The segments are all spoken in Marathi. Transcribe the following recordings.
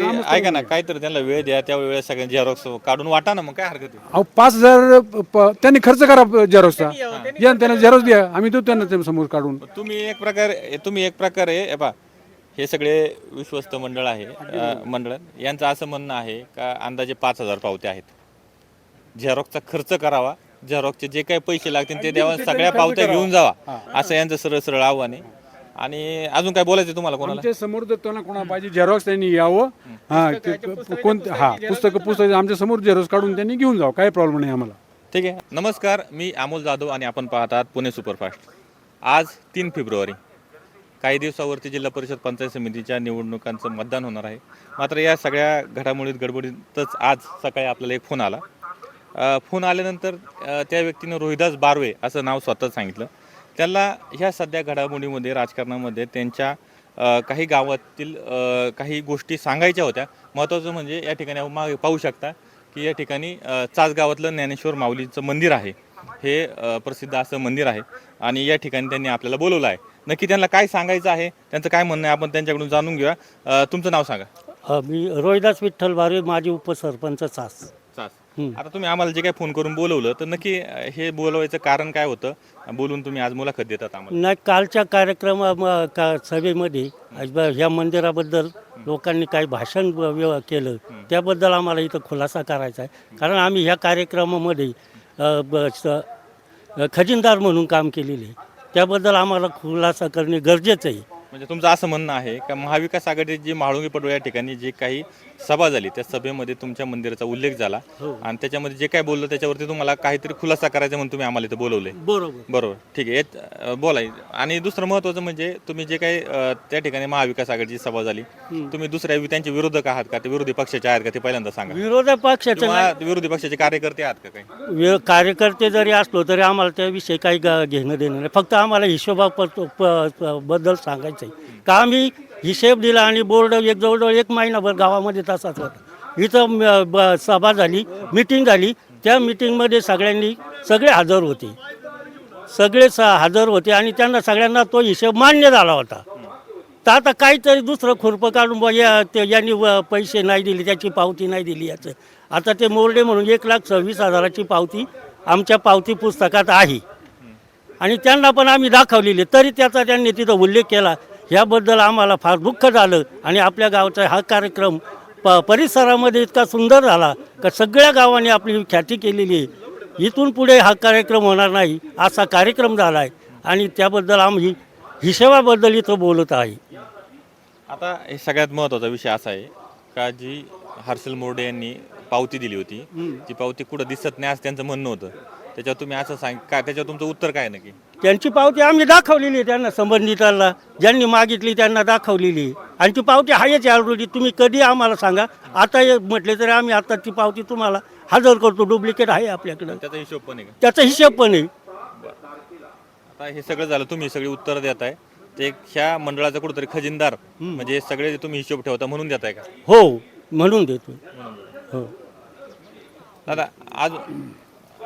ऐका ना काहीतरी त्यांना वेळ द्या त्या वेळेस सगळ्यांनी झेरॉक्स काढून वाटा ना मग काय हरकत आहे? अहो पाच हजार प- त्यांनी खर्च करा झेरॉक्सचा या त्यांना झेरॉक्स द्या. आम्ही देऊ त्यांना ते समोर काढून. तुम्ही एक प्रकारे तुम्ही एक प्रकारे हे पहा. हे सगळे विश्वस्त मंडळ आहे अं, मंडळ. यांचं असं म्हणणं आहे का अंदाजे पाच हजार पावत्या आहेत. झेरॉक्सचा खर्च करावा. झेरॉक्सचे जे काही पैसे लागतील ते द्यावा. सगळ्या पावत्या घेऊन जावा. असं यांचं सरळ सरळ आव्हान आहे. आणि अजून काय बोलायचं तुम्हाला कोणाला? आमच्यासमोर देतो ना कोणा पाहिजे झेरॉक्स त्यांनी यावं. हा ते कोणते हा पुस्तकं पुस्तक आमच्यासमोर झेरॉक्स काढून त्यांनी घेऊन जावं काही प्रॉब्लेम नाही आम्हाला. ठीक आहे. नमस्कार मी अमोल जाधव आणि आपण पाहत आहात पुणे सुपरफास्ट. आज तीन फेब्रुवारी. काही दिवसावरती जिल्हा परिषद पंचायत समितीच्या निवडणुकांचं मतदान होणार आहे. मात्र या सगळ्या घडामोडीत गडबडीतच आज सकाळी आपल्याला एक फोन आला. अ, फोन आल्यानंतर अ, त्या व्यक्तीनं रोहिदास बारवे असं नाव स्वतः सांगितलं. त्याला ह्या सध्या घडामोडीमध्ये राजकारणामध्ये त्यांच्या काही गावातील काही गोष्टी सांगायच्या होत्या. महत्त्वाचं म्हणजे या ठिकाणी आपण मागे पाहू शकता की या ठिकाणी चाच गावातलं ज्ञानेश्वर माऊलीचं मंदिर आहे. हे प्रसिद्ध असं मंदिर आहे आणि या ठिकाणी त्यांनी आपल्याला बोलवलं आहे. नक्की त्यांना काय सांगायचं आहे? त्यांचं काय म्हणणं आहे? आपण त्यांच्याकडून जाणून घेऊया. तुमचं नाव सांगा. मी रोहिदास विठ्ठल बारे माजी उपसरपंच चास आता तुम्ही आम्हाला जे काही फोन करून बोलवलं तर नक्की हे बोलवायचं कारण काय होतं? बोलून तुम्ही आज मुलाखत देतात आम्हाला. नाही कालच्या कार्यक्रमा का सभेमध्ये आज ह्या मंदिराबद्दल लोकांनी काही भाषण केलं. त्याबद्दल आम्हाला इथं खुलासा करायचा आहे. कारण आम्ही ह्या कार्यक्रमामध्ये खजिनदार म्हणून काम केलेले त्याबद्दल आम्हाला खुलासा करणे गरजेचं आहे. म्हणजे तुमचं असं म्हणणं आहे का महाविकास आघाडी जी म्हाळुंगी पडवळ या ठिकाणी जी काही सभा झाली त्या सभेमध्ये तुमच्या मंदिराचा उल्लेख झाला. हो. आणि त्याच्यामध्ये जे काय बोललं त्याच्यावरती तुम्हाला काहीतरी खुलासा करायचा म्हणून तुम्ही आम्हाला इथं बोलवले बरोबर. बरोबर. ठीक आहे. यात, अ, बोला. आणि दुसरं महत्वाचं म्हणजे तुम्ही जे काही अ, त्या ठिकाणी महाविकास आघाडीची सभा झाली तुम्ही दुसऱ्या त्यांचे विरोधक आहात का? ते विरोधी पक्षाचे आहात का? ते पहिल्यांदा सांगा. विरोधी पक्षाचं किंवा विरोधी पक्षाचे कार्यकर्ते आहात का काही? वे- कार्यकर्ते जरी असलो तरी आम्हाला त्याविषयी काही ग- घेणं देणं नाही. फक्त आम्हाला हिशोबा प- प- प- बद्दल सांगायचं आहे. का आम्ही हिशेब दिला आणि बोर्ड एक जवळजवळ एक महिनाभर गावामध्ये तसाच होता. इथं ब- सभा झाली मिटिंग झाली. त्या मिटिंगमध्ये सगळ्यांनी सगळे हजर होते. सगळे स हजर होते आणि त्यांना सगळ्यांना तो हिशेब मान्य झाला होता. तर आता काहीतरी दुसरं खुरपं काढून या ते यांनी व पैसे नाही दिले त्याची पावती नाही दिली याचं. आता ते मोरडे म्हणून एक लाख सव्वीस हजाराची पावती आमच्या पावती पुस्तकात आहे. आणि त्यांना पण आम्ही दाखवलेली. तरी त्याचा त्यांनी तिथं उल्लेख केला. ह्याबद्दल आम्हाला फार दुःख झालं आणि आपल्या गावचा हा कार्यक्रम प परिसरामध्ये इतका सुंदर झाला का सगळ्या गावांनी आपली ख्याती केलेली आहे. इथून पुढे हा कार्यक्रम होणार नाही असा कार्यक्रम झाला आहे. आणि त्याबद्दल आम्ही हिशोबाबद्दल इथं बोलत आहे. आता हे सगळ्यात महत्त्वाचा विषय असा आहे का जी हर्षल मोर्डे यांनी पावती दिली होती. ती पावती कुठं दिसत नाही असं त्यांचं म्हणणं होतं. त्याच्यावर तुम्ही असं सांग काय त्याच्यावर तुमचं उत्तर काय नक्की? त्यांची पावती आम्ही दाखवलेली आहे त्यांना संबंधितांना. ज्यांनी मागितली त्यांना दाखवलेली. आणि ती पावती आहेच ऑलरेडी तुम्ही कधी आम्हाला सांगा. आता हे म्हटले तरी आम्ही आता ती पावती तुम्हाला हजर करतो. डुप्लिकेट आहे आपल्याकडं. त्याचा हिशोब पण आहे का? त्याचा हिशोब पण आहे. आता हे सगळं झालं तुम्ही सगळी उत्तर देताय ते ह्या मंडळाचा कुठेतरी खजिनदार म्हणजे सगळे तुम्ही हिशोब ठेवता म्हणून देताय का? हो म्हणून देतो हो. दादा अजून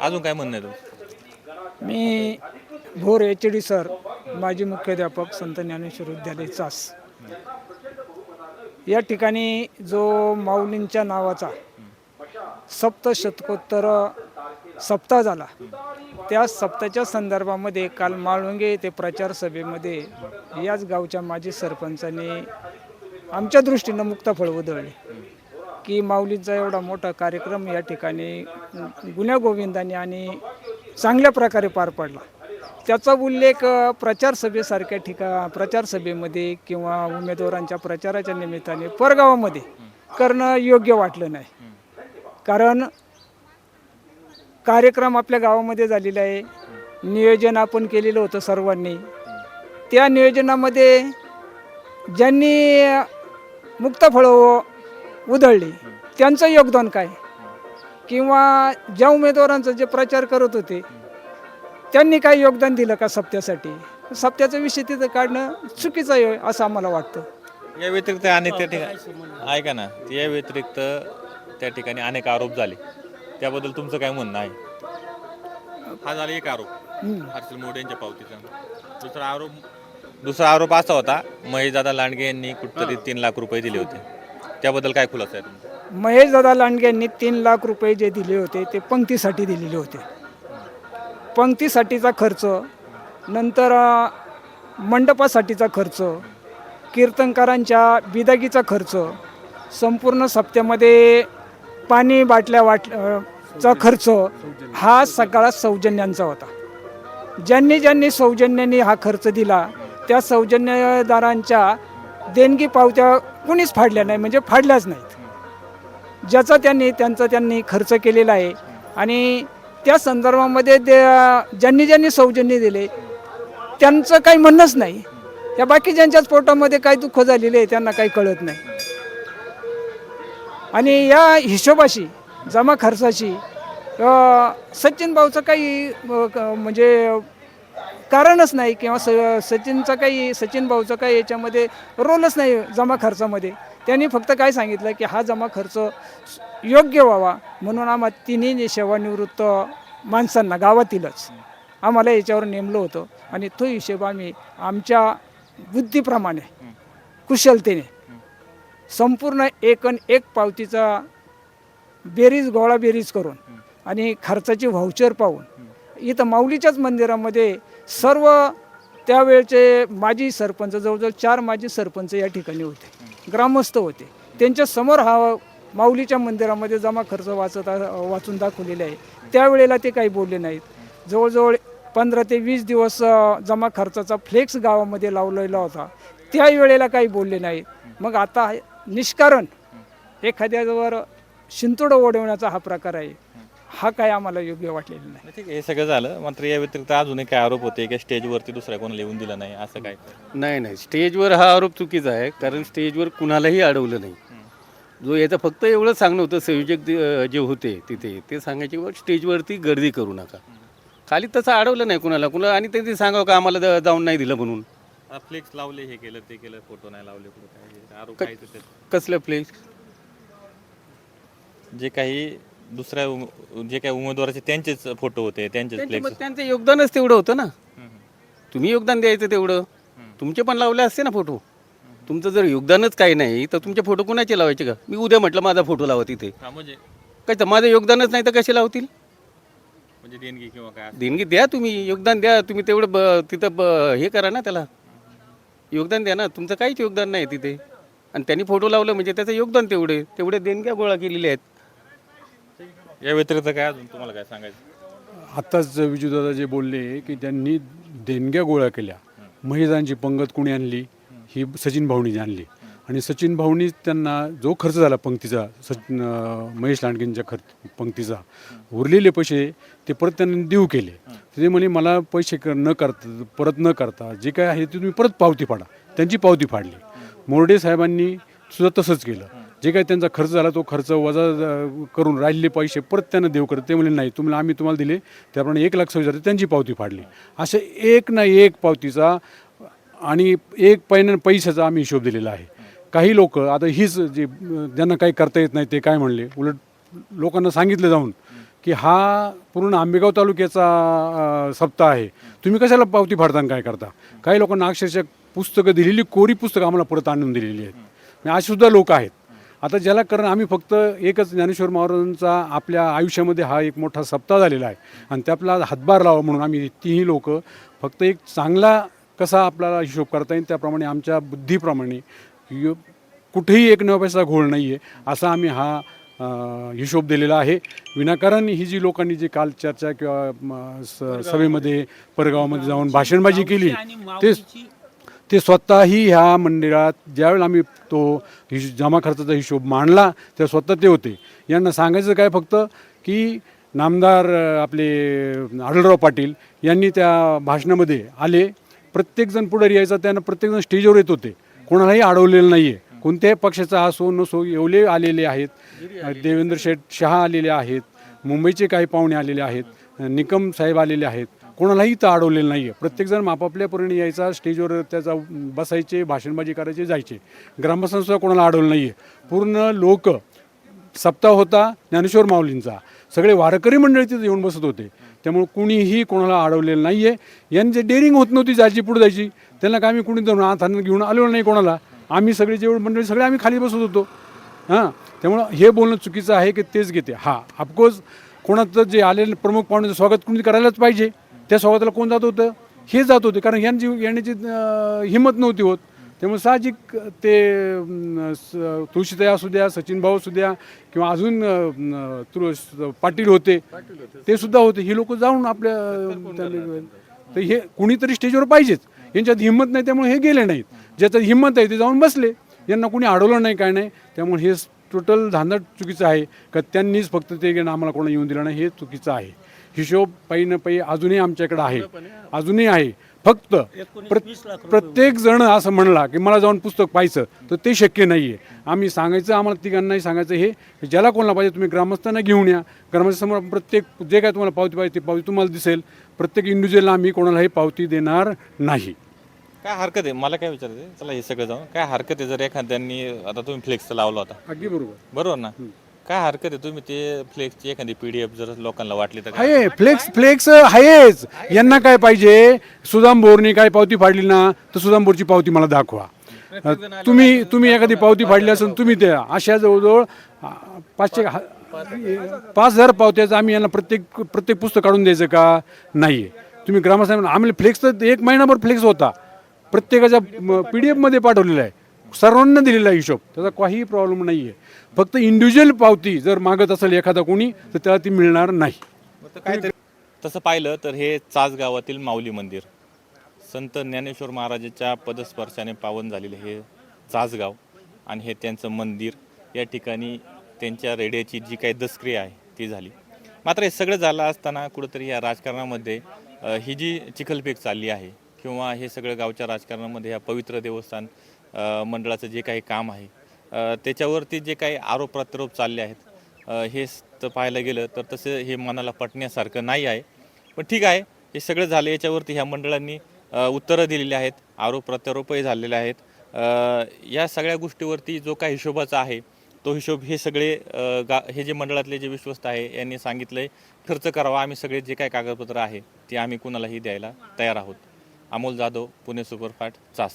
अजून काय म्हणणं आहे तुमचं? मी भोर एच डी सर माजी मुख्याध्यापक संत ज्ञानेश्वर विद्यालय चास. या ठिकाणी जो माऊलींच्या नावाचा सप्तशतकोत्तर सप्ताह झाला त्या सप्ताच्या संदर्भामध्ये काल माळुंगे येथे प्रचार सभेमध्ये याच गावच्या माजी सरपंचांनी आमच्या दृष्टीनं मुक्ताफळ उधळले. की माऊलीचा एवढा मोठा कार्यक्रम या ठिकाणी गुण्यागोविंदाने आणि चांगल्या प्रकारे पार पडला. त्याचा उल्लेख प्रचारसभेसारख्या प्रचार सभेसारख्या ठिका प्रचारसभेमध्ये किंवा उमेदवारांच्या प्रचाराच्या निमित्ताने परगावामध्ये करणं योग्य वाटलं नाही. कारण कार्यक्रम आपल्या गावामध्ये झालेला आहे. नियोजन आपण केलेलं होतं सर्वांनी. त्या नियोजनामध्ये ज्यांनी मुक्तफळं उधळली. त्यांचं योगदान काय? किंवा ज्या उमेदवारांचा जे प्रचार करत होते त्यांनी काय योगदान दिलं का सप्त्यासाठी? सप्त्याचा विषय तिथं काढणं चुकीचं आहे असं आम्हाला वाटतं. या व्यतिरिक्त अनेक त्या ठिकाणी ऐका ना या व्यतिरिक्त त्या ठिकाणी अनेक आरोप झाले. त्याबद्दल तुमचं काय म्हणणं आहे? हा झाला एक आरोप. हर्षल मोडे यांच्या पावतीचा. दुसरा आरोप दुसरा आरोप असा होता महेशदादा लांडगे यांनी कुठतरी तीन लाख रुपये दिले होते. त्याबद्दल काय खुलासा आहे तुमचा? महेश दादा लांडगे यांनी तीन लाख रुपये जे दिले होते ते पंक्तीसाठी दिलेले होते. पंक्तीसाठीचा खर्च नंतर अ, मंडपासाठीचा खर्च कीर्तनकारांच्या बिदागीचा खर्च संपूर्ण सप्त्यामध्ये पाणी बाटल्या वाट अ, चा खर्च हा सगळा सौजन्यांचा होता. ज्यांनी ज्यांनी सौजन्याने हा खर्च दिला त्या सौजन्यदारांच्या देणगी पावत्या कुणीच फाडल्या नाही म्हणजे फाडल्याच नाहीत. ज्याचा त्यांनी त्यांचा त्यांनी खर्च केलेला आहे. आणि त्या संदर्भामध्ये ते ज्यांनी ज्यांनी सौजन्य दिले त्यांचं काही म्हणणंच नाही. या बाकीच्यांच्याच पोटामध्ये काय दुःख झालेले आहे त्यांना काही कळत नाही. आणि या हिशोबाशी जमा खर्चाशी सचिन भाऊचं काही म्हणजे कारणच नाही किंवा स सचिनचा काही सचिन भाऊचा काही याच्यामध्ये रोलच नाही जमा खर्चामध्ये. त्यांनी फक्त काय सांगितलं की हा जमा खर्च योग्य व्हावा म्हणून आम्हा तिन्ही सेवानिवृत्त माणसांना गावातीलच. आम्हाला याच्यावर नेमलं होतं आणि तो हिशेब आम्ही आमच्या बुद्धीप्रमाणे कुशलतेने संपूर्ण एक अन एक पावतीचा बेरीज गोळा बेरीज करून आणि खर्चाची व्हाउचर पाहून इथं माऊलीच्याच मंदिरामध्ये सर्व त्यावेळचे माजी सरपंच जवळजवळ चार माजी सरपंच या ठिकाणी होते. ग्रामस्थ होते. त्यांच्यासमोर हा माऊलीच्या मंदिरामध्ये जमा खर्च वाचत वाचून दाखवलेले आहे. त्यावेळेला ते काही बोलले नाहीत. जवळजवळ पंधरा ते वीस दिवस जमा खर्चाचा फ्लेक्स गावामध्ये लावलेला होता. त्यावेळेला काही बोलले नाहीत. मग आता निष्कारण एखाद्यावर शिंतोडं ओढवण्याचा हा प्रकार आहे. हा काय आम्हाला योग्य वाटलेला नाही. ठीक आहे हे सगळं झालं. मात्र या व्यतिरिक्त अजूनही काय आरोप होते की स्टेजवरती दुसऱ्या कोणाला येऊन दिलं नाही असं काय? नाही नाही. स्टेजवर हा आरोप चुकीचा आहे कारण स्टेजवर कुणालाही अडवलं नाही. जो याचं फक्त एवढं सांगणं होतं संयोजक जे- जे होते तिथे ते सांगायचे स्टेजवरती गर्दी करू नका. खाली तसं अडवलं नाही कुणाला. कुणाला आणि त्यांनी सांगावं का आम्हाला ज- जाऊन नाही दिलं म्हणून? फ्लेक्स लावले हे केलं ते केलं फोटो नाही लावले कुठं काय हे आरोप त्याच्यात. कसलं फ्लेक्स? जे काही दुसऱ्या उम- जे काही उमेदवाराचे त्यांचेच फोटो होते त्यांचेच त्यांचं फ्लेक्स मग त्यांचं योगदानच तेवढं होतं ना. तुम्ही योगदान द्यायचं तेवढं. तुमचे पण लावले असते ना फोटो. तुमचं जर योगदानच काही नाही तर तुमचे फोटो कुणाचे लावायचे का? मी उद्या म्हटलं माझा फोटो लावा तिथे. हा म्हणजे? काय तर माझं योगदानच नाही तर कसे लावतील? म्हणजे देणगी किंवा काय देणगी द्या तुम्ही योगदान द्या. तुम्ही तेवढं ब तिथं ब हे करा ना त्याला. योगदान द्या ना. तुमचं काहीच योगदान नाही तिथे. आणि त्यांनी फोटो लावलं म्हणजे त्याचं योगदान तेवढे तेवढे देणग्या गोळा केलेल्या आहेत. या व्यतिरिक्त काय अजून तुम्हाला काय सांगायचं? आत्ताच विजूदादा जे बोलले की त्यांनी देणग्या गोळा केल्या. महिलांची पंगत कुणी आणली? ही सचिन भाऊनी आणली. आणि सचिन भाऊनी त्यांना जो खर्च झाला पंक्तीचा सचिन अं, महेश लांडगेंच्या खर्च पंक्तीचा उरलेले पैसे ते परत त्यांनी देऊ केले. ते म्हणे मला पैसे क- न करता परत न करता जे काय आहे ते तुम्ही परत पावती फाडा त्यांची पावती फाडली. मोरडे साहेबांनी सुद्धा तसंच केलं. जे काही त्यांचा खर्च झाला तो खर्च वजा करून राहिलेले पैसे परत त्यांना देऊ करत ते म्हणले नाही तुम्हाला आम्ही तुम्हाला दिले त्याप्रमाणे एक लाख सव्वीस हजार त्यांची पावती फाडली. असे एक ना एक पावतीचा आणि एक पैन पैशाचा आम्ही हिशोब दिलेला आहे. काही लोक आता हीच जे ज्यांना काही करता येत नाही ते काय म्हणले उलट लोकांना सांगितलं जाऊन की हा पूर्ण आंबेगाव तालुक्याचा सप्ताह आहे. तुम्ही कशाला पावती फाडताना काय करता? काही लोकांना अक्षरशः पुस्तकं दिलेली कोरी पुस्तकं आम्हाला परत आणून दिलेली आहेत. म्हणजे असे सुद्धा लोक आहेत. आता ज्याला कारण आम्ही फक्त एकच ज्ञानेश्वर महाराजांचा आपल्या आयुष्यामध्ये हा एक मोठा सप्ताह झालेला आहे. आणि त्यातला हातभार लावा म्हणून आम्ही तिन्ही लोक फक्त एक चांगला कसा आपल्याला हिशोब करता येईल त्याप्रमाणे आमच्या बुद्धीप्रमाणे यो- कुठेही एक नवा पैसा घोळ नाही आहे असा आम्ही हा हिशोब दिलेला आहे. विनाकारण ही जी लोकांनी जी काल चर्चा किंवा सभेमध्ये परगावामध्ये जाऊन भाषणबाजी केली ते ते स्वतःही ह्या मंदिरात ज्यावेळेला आम्ही तो हिश जमा खर्चाचा हिशोब मांडला त्या स्वतः ते होते. यांना सांगायचं काय फक्त की नामदार आपले आढळराव पाटील यांनी त्या भाषणामध्ये आले. प्रत्येकजण पुढे यायचा त्यांना प्रत्येकजण स्टेजवर येत होते. कोणालाही अडवलेलं नाही आहे कोणत्याही पक्षाचा असो नसो एवढे आलेले आहेत. देवेंद्र शेठ शहा आलेले आहेत. मुंबईचे काही पाहुणे आलेले आहेत. निकम साहेब आलेले आहेत. कोणालाही इथं अडवलेलं नाही आहे प्रत्येकजण आपापल्या परीने यायचा स्टेजवर त्याचा बसायचे भाषणबाजी करायचे जायचे. ग्रामस्थांसुद्धा कोणाला अडवलं नाही आहे पूर्ण लोक सप्ताह होता ज्ञानेश्वर माऊलींचा. सगळे वारकरी मंडळी तिथे येऊन बसत होते. त्यामुळे कुणीही कोणाला अडवलेलं नाही आहे यांची डेअरिंग होत नव्हती जायची पुढे जायची त्यांना काय आम्ही कुणी जाऊन हात घेऊन आलेलो नाही कोणाला. आम्ही सगळे जेवढे मंडळी सगळे आम्ही खाली बसत होतो. हां? त्यामुळं हे बोलणं चुकीचं आहे की तेच घेते. हा ऑफकोर्स कोणाचं जे आलेलं प्रमुख पाहुण्याचं स्वागत कुणी करायलाच पाहिजे. त्या स्वागताला कोण जात होतं? हे जात होते. कारण यांची येण्याची हिंमत नव्हती होत. त्यामुळे साहजिक ते तुळशीताई असू द्या सचिन भाऊ असू द्या किंवा अजून पाटील होते. ते सुद्धा होते. ही लोक जाऊन आपल्या तर हे कुणीतरी स्टेजवर पाहिजेच. यांच्यात हिंमत नाही त्यामुळे हे गेले नाहीत. ज्याच्यात हिंमत आहे ते जाऊन बसले. यांना कुणी अडवलं नाही काय नाही. त्यामुळे हे टोटल धांदट चुकीचं आहे का त्यांनीच फक्त ते घेणं आम्हाला कोणा येऊन दिलं नाही हे चुकीचं आहे. हिशोब पायी न पायी अजूनही आमच्याकडे आहे. अजूनही आहे. फक्त प्र- प्रत्येक जण असं म्हणला की मला जाऊन पुस्तक पाहायचं तर ते शक्य नाही आहे आम्ही सांगायचं आम्हाला तिघांनाही सांगायचं हे ज्याला कोणाला पाहिजे तुम्ही ग्रामस्थांना घेऊन या. ग्रामस्थांसमोर प्रत्येक जे काय तुम्हाला पावती पाहिजे ती पावती तुम्हाला दिसेल. प्रत्येक इंडिव्हिज्युअलला आम्ही कोणालाही पावती देणार नाही. काय हरकत आहे? मला काय विचारायचं आहे? चला हे सगळं जाऊन. काय हरकत आहे? जर एखाद्यांनी आता तुम्ही फ्लेक्स लावला होता. अगदी बरोबर. बरोबर ना? काय हरकत आहे? तुम्ही ते फ्लेक्सची एखादी पीडीएफ जर लोकांना वाटली तर काय? आहे फ्लेक्स फ्लेक्स आहेच. यांना काय पाहिजे? सुदाम बोरनी काय पावती फाडली ना तर सुदाम बोरची पावती मला दाखवा. अ, तुम्ही तुम्ही एखादी पावती फाडली असेल तुम्ही द्या. अशा जवळजवळ अ, पाचशे हा- पाच हजार पावत्याचं आम्ही यांना प्रत्येक प्रत्येक पुस्तक काढून द्यायचं का? नाही तुम्ही ग्रामस्थांना आम्हाला फ्लेक्स तर एक महिनाभर फ्लेक्स होता. प्रत्येकाच्या पी डी एफमध्ये पाठवलेला आहे. सर्वांना दिलेला आहे हिशोब. त्याचा काहीही प्रॉब्लेम नाही आहे फक्त इंडिव्हिज्युअल पावती जर मागत असेल एखादा कोणी तर त्याला ती मिळणार नाही. तर काहीतरी तसं पाहिलं तर हे चास गावातील माऊली मंदिर. संत ज्ञानेश्वर महाराजाच्या पदस्पर्शाने पावन झालेले हे चासगाव आणि हे त्यांचं मंदिर. या ठिकाणी त्यांच्या रेड्याची जी काही दसक्रिया आहे ती झाली. मात्र हे सगळं झालं असताना कुठंतरी या राजकारणामध्ये ही जी चिखलफेक चालली आहे किंवा हे सगळं गावच्या राजकारणामध्ये या पवित्र देवस्थान मंडळाचं जे काही काम आहे त्याच्यावरती जे काही आरोप प्रत्यारोप चालले आहेत हे तर पाहायला गेलं तर तसं हे मनाला पटण्यासारखं नाही आहे. पण ठीक आहे हे सगळं झालं याच्यावरती ह्या मंडळांनी उत्तरं दिलेली आहेत आरोप प्रत्यारोपही झालेले आहेत. या सगळ्या गोष्टीवरती जो काही हिशोबाचा आहे तो हिशोब हे सगळे गा हे जे मंडळातले जे विश्वस्त आहे यांनी सांगितलं आहे खर्च करावा आम्ही सगळे जे काही कागदपत्र आहे ते आम्ही कुणालाही द्यायला तयार आहोत. अमोल जाधव पुणे सुपरफास्ट चास.